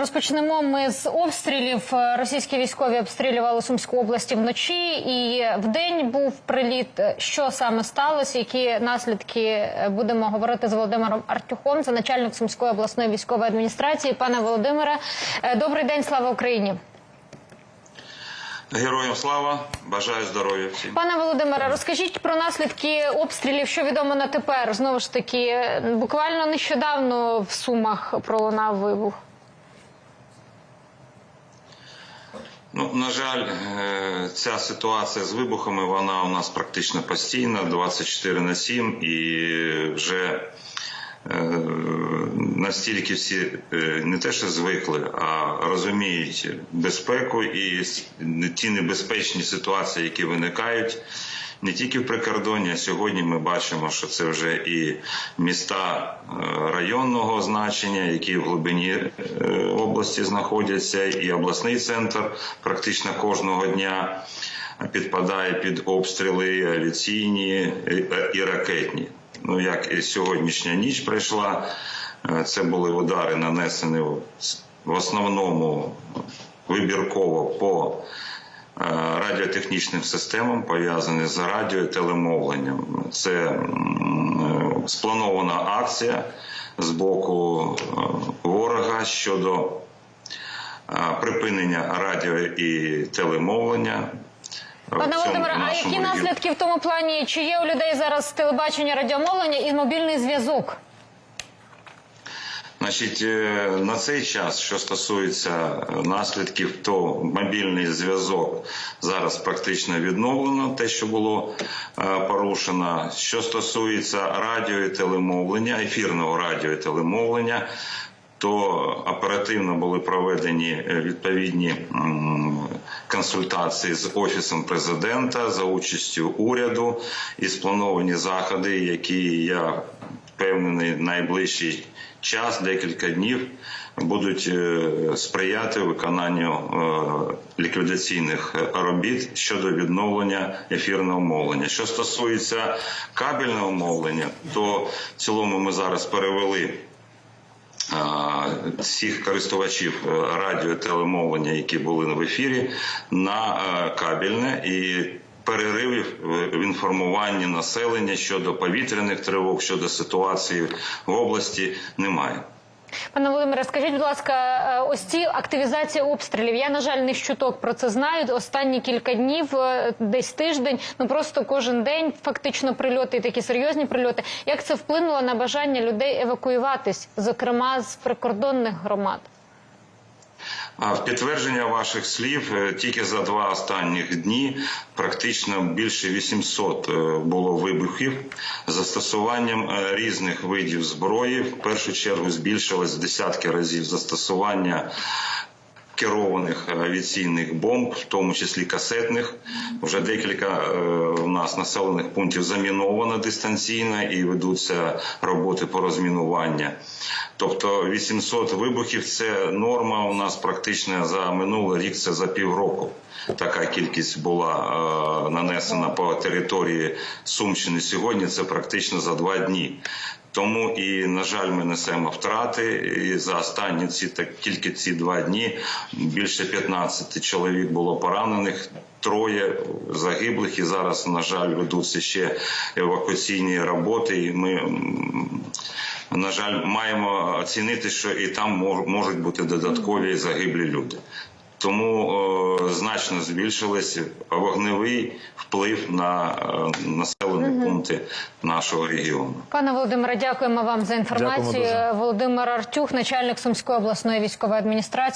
Розпочнемо ми з обстрілів. Е, Російські військові обстрілювали Сумську область вночі, і в день був приліт. Що саме сталося? Які наслідки Е, будемо говорити з Володимиром Артюхом, це начальник Сумської обласної військової адміністрації. Пане Володимире, е, добрий день, слава Україні. Героям слава, бажаю здоров'я всім. Пане Володимире, розкажіть про наслідки обстрілів, що відомо на тепер. Знову ж таки, е, буквально нещодавно в Сумах пролунав вибух. Ну, на жаль, е, ця ситуація з вибухами вона у нас практично постійна, 24 на 7, і вже е, настільки всі е, не те, що звикли, а розуміють безпеку і ті небезпечні ситуації, які виникають. Не тільки в прикордонні, а сьогодні ми бачимо, що це вже і міста е, районного значення, які в глибині е, області знаходяться, і обласний центр практично кожного дня підпадає під обстріли авіаційні і- і ракетні. Ну як і сьогоднішня ніч прийшла, е, це були удари нанесені в- основному вибірково по е, радіотехнічним системам, пов'язані з радіо телемовленням. Це е, спланована акція з боку е, ворога щодо е, припинення радіо і телемовлення. Пане Володимире, а які регіоні. наслідки в тому плані? Чи є у людей зараз телебачення, радіомовлення і мобільний зв'язок? Значить, е, на цей час, що стосується е, наслідків, то мобільний зв'язок зараз практично відновлено, те, що було е, порушено. Що стосується радіо і телемовлення, ефірного радіо і телемовлення, то оперативно були проведені відповідні консультації з офісом президента за участю уряду і сплановані заходи, які я впевнений найближчий час, декілька днів, будуть е, сприяти виконанню е, ліквідаційних робіт щодо відновлення ефірного мовлення. Що стосується кабельного мовлення, то в цілому ми зараз перевели всіх користувачів е, радіо телемовлення, які були в ефірі, на е, кабельне і переривів в- в інформуванні населення щодо повітряних тривог, щодо ситуації в області немає. Пане Володимире, скажіть, будь ласка, е, ось ці активізація обстрілів. Я на жаль не щуток про це знаю. Останні кілька днів, е, десь тиждень, ну просто кожен день фактично прильоти, такі серйозні прильоти. Як це вплинуло на бажання людей евакуюватись, зокрема з прикордонних громад? А в підтвердження ваших слів е, тільки за два останніх дні практично більше 800 е, було вибухів застосуванням е, різних видів зброї. В першу чергу збільшилось десятки разів застосування. Керованих авіаційних бомб, в тому числі касетних, вже декілька е, у нас населених пунктів заміновано дистанційно і ведуться роботи по розмінуванню. Тобто 800 вибухів це норма у нас практично за минулий рік, це за півроку. Така кількість була е, нанесена по території Сумщини. Сьогодні це практично за два дні. Тому і на жаль, ми несемо втрати. І за останні ці так тільки ці два дні більше 15 чоловік було поранених. Троє загиблих, і зараз, на жаль, ведуться ще евакуаційні роботи. І ми на жаль, маємо оцінити, що і там мож- можуть бути додаткові загиблі люди. Тому о, значно збільшилися вогневий вплив на о, населені пункти нашого регіону. Пане Володимире, дякуємо вам за інформацію. Володимир Артюх, начальник Сумської обласної військової адміністрації.